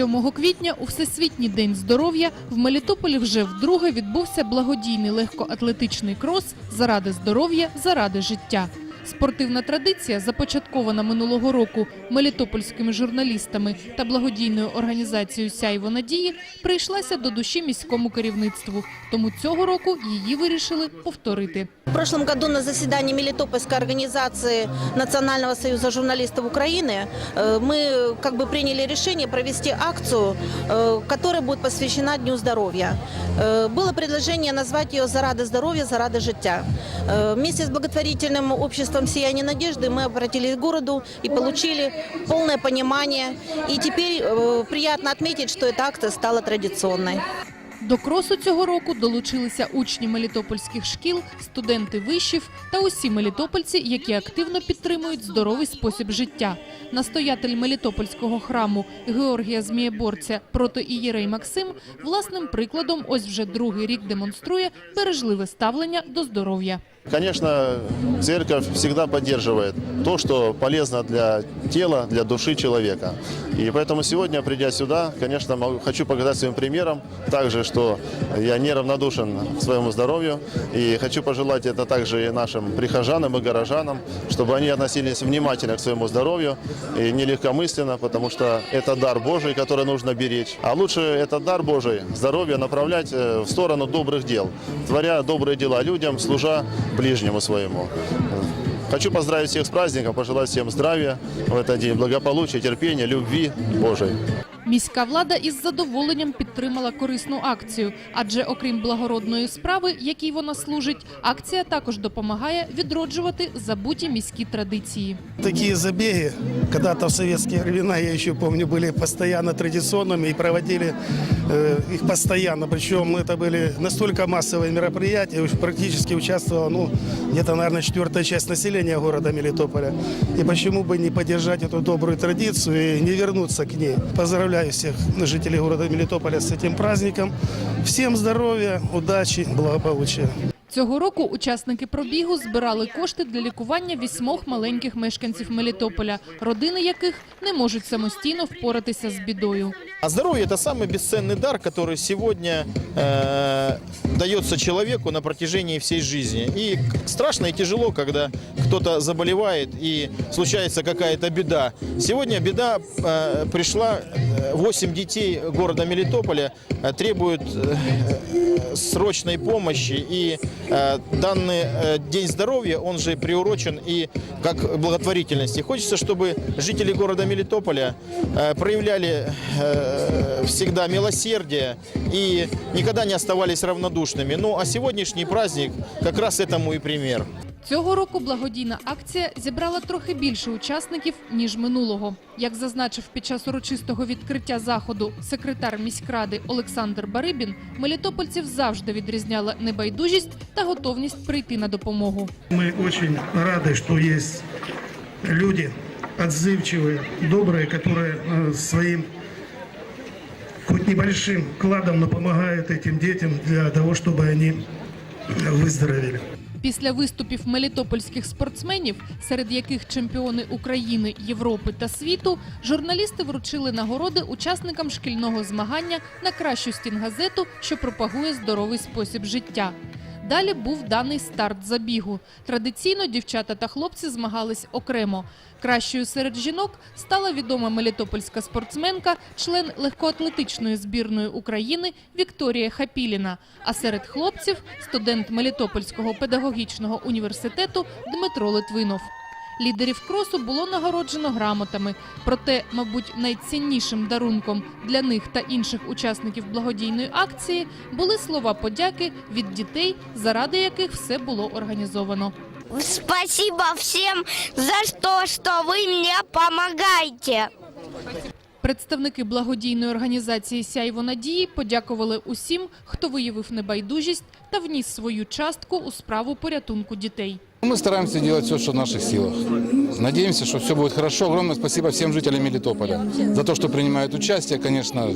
7 квітня у Всесвітній день здоров'я в Мелітополі вже вдруге відбувся благодійний легкоатлетичний крос заради здоров'я, заради життя. Спортивна традиція, започаткована минулого року мелітопольськими журналістами та благодійною організацією Сяйво надії, прийшлася до душі міському керівництву. Тому цього року її вирішили повторити. В прошлом году на заседании Мелитопольской организации Национального союза журналистов Украины э, мы как бы приняли решение провести акцию, э, которая будет посвящена Дню здоровья. Э, Было предложение назвать ее «Зарады здоровья, зарады життя». Вместе с благотворительным обществом «Сияние надежды» мы обратились к городу и получили полное понимание. И теперь приятно отметить, что эта акция стала традиционной. До кросу цього року долучилися учні мелітопольських шкіл, студенти вишів та усі мелітопольці, які активно підтримують здоровий спосіб життя. Настоятель мелітопольського храму Георгія Змієборця протоієрей Максим власним прикладом ось вже другий рік демонструє бережливе ставлення до здоров'я. Конечно, церковь всегда поддерживает то, что полезно для тела, для души человека. И поэтому сегодня, придя сюда, конечно, хочу показать своим примером также, что я неравнодушен к своему здоровью. И хочу пожелать это также и нашим прихожанам и горожанам, чтобы они относились внимательно к своему здоровью и не легкомысленно, потому что это дар Божий, который нужно беречь. А лучше этот дар Божий, здоровье, направлять э, в сторону добрых дел, творя добрые дела людям, служа ближнему своему. Хочу поздравить всех с праздником, пожелать всем здравия в этот день, благополучия, терпения, любви Божией. Міська влада із задоволенням підтримала корисну акцію, адже окрім благородної справи, якій вона служить, акція також допомагає відроджувати забуті міські традиції. Такие забеги, когда-то в советские времена, я еще помню, были постоянно традиционными и проводили э, их постоянно. Причем это были настолько массовые мероприятия, уж практически участвовала, ну, где-то, наверное, четвертая часть населения города Мелитополя. И почему бы не поддержать эту добрую традицию и не вернуться к ней. Поздравляю всех жителей города Мелитополя с этим праздником. Всем здоровья, удачи, благополучия. Цього року учасники пробігу збирали кошти для лікування вісьмох маленьких мешканців Мелітополя, родини яких не можуть самостійно впоратися з бідою. А здоровье – это самый бесценный дар, который сегодня э, дается человеку на протяжении всей жизни. И к- страшно и тяжело, когда кто-то заболевает и случается какая-то беда. Сегодня беда э, пришла, э, 8 детей города Мелитополя э, требуют э, э, срочной помощи. И э, данный э, День здоровья, он же приурочен и как благотворительности. Хочется, чтобы жители города Мелитополя э, проявляли э, всегда милосердие и никогда не оставались равнодушными. Ну а сегодняшний праздник как раз этому и пример. Цього року благодійна акція зібрала трохи більше учасників ніж минулого. Як зазначив під час урочистого відкриття заходу секретар міськради Олександр Барибін, мелітопольців завжди відрізняла небайдужість та готовність прийти на допомогу. Мы очень рады, что есть люди отзывчивые, добрые, которые э, своим хоть небольшим кладом, но помогают этим детям для того, чтобы они выздоровели. Після виступів мелітопольських спортсменів, серед яких чемпіони України, Європи та світу, журналісти вручили нагороди учасникам шкільного змагання на кращу стінгазету, що пропагує здоровий спосіб життя. Далі був даний старт забігу. Традиційно дівчата та хлопці змагались окремо. Кращою серед жінок стала відома мелітопольська спортсменка, член легкоатлетичної збірної України Вікторія Хапіліна. А серед хлопців студент Мелітопольського педагогічного університету Дмитро Литвинов. Лідерів кросу було нагороджено грамотами. Проте, мабуть, найціннішим дарунком для них та інших учасників благодійної акції були слова подяки від дітей, заради яких все було організовано. Спасибо всем за то, что вы мне помогаете. Представники благодійної організації Сяйво надії подякували усім, хто виявив небайдужість та вніс свою частку у справу порятунку дітей. Мы стараемся делать все, что в наших силах. Надеемся, что все будет хорошо. Огромное спасибо всем жителям Мелитополя за то, что принимают участие. Конечно,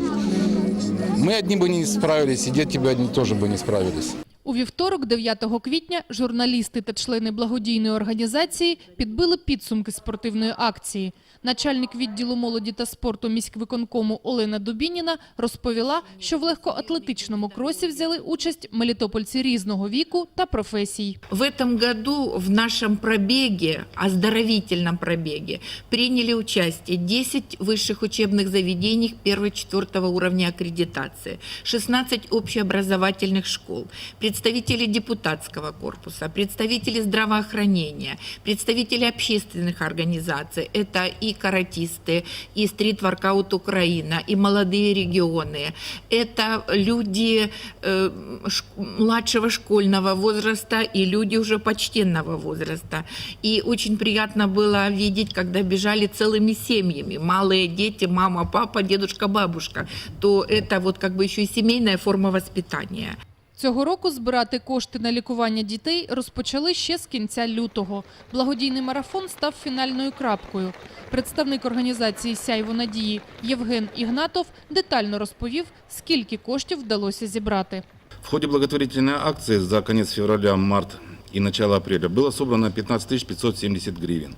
мы одни бы не справились, и дети бы одни тоже бы не справились. У вівторок, 9 квітня, журналісти та члени благодійної організації підбили підсумки спортивної акції. Начальник відділу молоді та спорту міськвиконкому Олена Дубініна розповіла, що в легкоатлетичному кросі взяли участь мелітопольці різного віку та професій. В этом году в нашем пробеге, оздоровительном пробеге, приняли участие 10 высших учебных заведений 1-4 уровня аккредитации, 16 общеобразовательных школ, представители депутатского корпуса, представители здравоохранения, представители общественных организаций. Это и каратисты, и стрит-воркаут Украина, и молодые регионы. Это люди э, ш- младшего школьного возраста и люди уже почтенного возраста. И очень приятно было видеть, когда бежали целыми семьями. Малые дети, мама, папа, дедушка, бабушка. То это вот как бы еще и семейная форма воспитания. Цього року збирати кошти на лікування дітей розпочали ще з кінця лютого. Благодійний марафон став фінальною крапкою. Представник організації «Сяйво надії» Євген Ігнатов детально розповів, скільки коштів вдалося зібрати. В ходе благотворительной акции за конец февраля, март и начало апреля было собрано 15 570 гривен.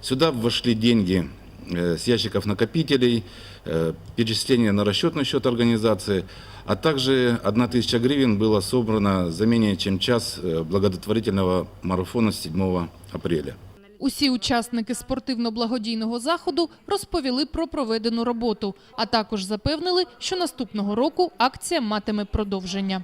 Сюда вошли деньги с ящиков накопителей, э, перечисления на расчетный счет организации, а также 1 тысяча гривен было собрано за менее чем час э, благотворительного марафона с 7 апреля. Усі учасники спортивно-благодійного заходу розповіли про проведену роботу, а також запевнили, що наступного року акція матиме продовження.